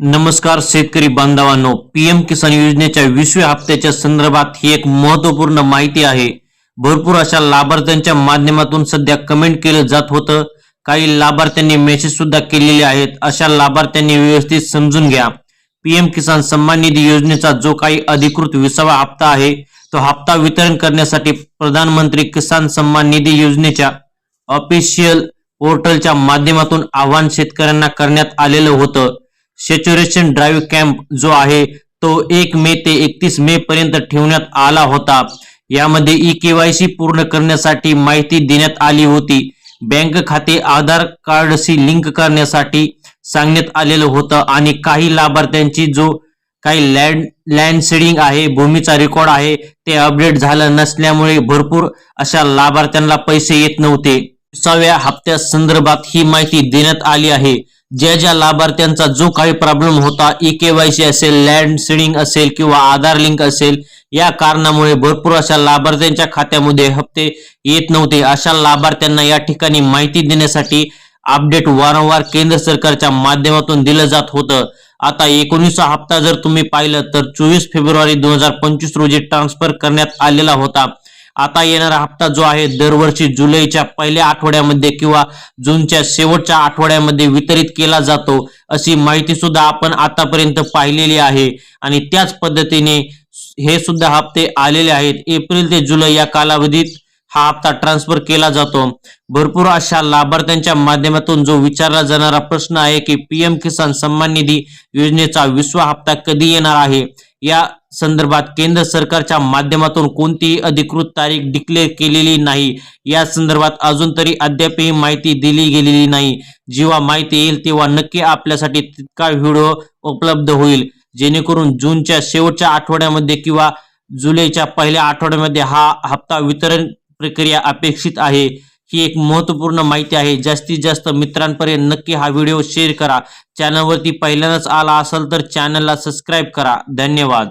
नमस्कार शेतकरी बांधवांनो पीएम किसान योजनेच्या विसव्या हप्त्याच्या संदर्भात ही एक महत्त्वपूर्ण माहिती आहे. भरपूर अशा लाभार्थ्यांच्या माध्यमातून सध्या कमेंट केलं जात होतं. काही लाभार्थ्यांनी मेसेज सुद्धा केलेले आहेत. अशा लाभार्थ्यांनी व्यवस्थित समजून घ्या. पीएम किसान सन्मान निधी योजनेचा जो काही अधिकृत विसावा हप्ता आहे तो हप्ता वितरण करण्यासाठी प्रधानमंत्री किसान सन्मान निधी योजनेच्या ऑफिशियल पोर्टलच्या माध्यमातून आवाहन शेतकऱ्यांना करण्यात आलेलं होतं. सेच्युरेशन ड्राईव्ह कॅम्प जो आहे तो एक मे ते एकतीस मे पर्यंत ठेवण्यात आला होता. यामध्ये ई केवायसी पूर्ण करण्यासाठी माहिती देण्यात आली होती. बँक खाते आधार कार्डशी लिंक करण्यासाठी सांगण्यात आलेलं होतं आणि काही लाभार्थ्यांची जो काही लँड लँडसेडिंग आहे भूमीचा रेकॉर्ड आहे ते अपडेट झालं नसल्यामुळे भरपूर अशा लाभार्थ्यांना पैसे येत नव्हते. विसाव्या हप्त्या संदर्भात ही माहिती देण्यात आली आहे. ज्या ज्या लाभार्थ्यांचा जो काही प्रॉब्लेम होता ई केवायसी असेल लँड सीडिंग असेल किंवा आधार लिंक असेल या कारणामुळे भरपूर अशा लाभार्थ्यांच्या खात्यामध्ये हप्ते येत नव्हते. अशा लाभार्थ्यांना या ठिकाणी माहिती देण्यासाठी अपडेट वारंवार केंद्र सरकारच्या माध्यमातून दिलं जात होतं. आता एकोणीसचा हप्ता जर तुम्ही पाहिलं तर चोवीस फेब्रुवारी दोन हजार पंचवीस रोजी ट्रान्सफर करण्यात आलेला होता. आता येणारा हप्ता जो आहे दरवर्षी जुलैच्या पहिल्या आठवड्यामध्ये किंवा जूनच्या शेवटच्या आठवड्यामध्ये वितरित केला जातो अशी माहिती सुद्धा आपण आतापर्यंत पाहिलेली आहे. आणि त्याच पद्धतीने हे सुद्धा हप्ते आलेले आहेत. एप्रिल ते जुलै या कालावधीत हा हप्ता ट्रान्सफर केला जातो. भरपूर अशा लाभार्थ्यांच्या माध्यमातून जो विचारला जाणारा प्रश्न आहे की पीएम किसान सन्मान निधी योजनेचा विश्व हप्ता कधी येणार आहे? या संदर्भात केंद्र सरकारच्या माध्यमातून कोणतीही अधिकृत तारीख डिक्लेअर केलेली नाही. या संदर्भात अजून तरी अद्यापही माहिती दिली गेलेली नाही. जेव्हा माहिती येईल तेव्हा नक्की आपल्यासाठी तितका व्हिडिओ उपलब्ध होईल. जेणेकरून जूनच्या शेवटच्या आठवड्यामध्ये किंवा जुलैच्या पहिल्या आठवड्यामध्ये हा हप्ता वितरण प्रक्रिया अपेक्षित आहे. ही एक महत्त्वपूर्ण माहिती आहे. जास्तीत जास्त मित्रांपर्यंत नक्की हा व्हिडिओ शेअर करा. चॅनलवरती पहिल्यांदाच आला असेल तर चॅनलला सबस्क्राईब करा. धन्यवाद.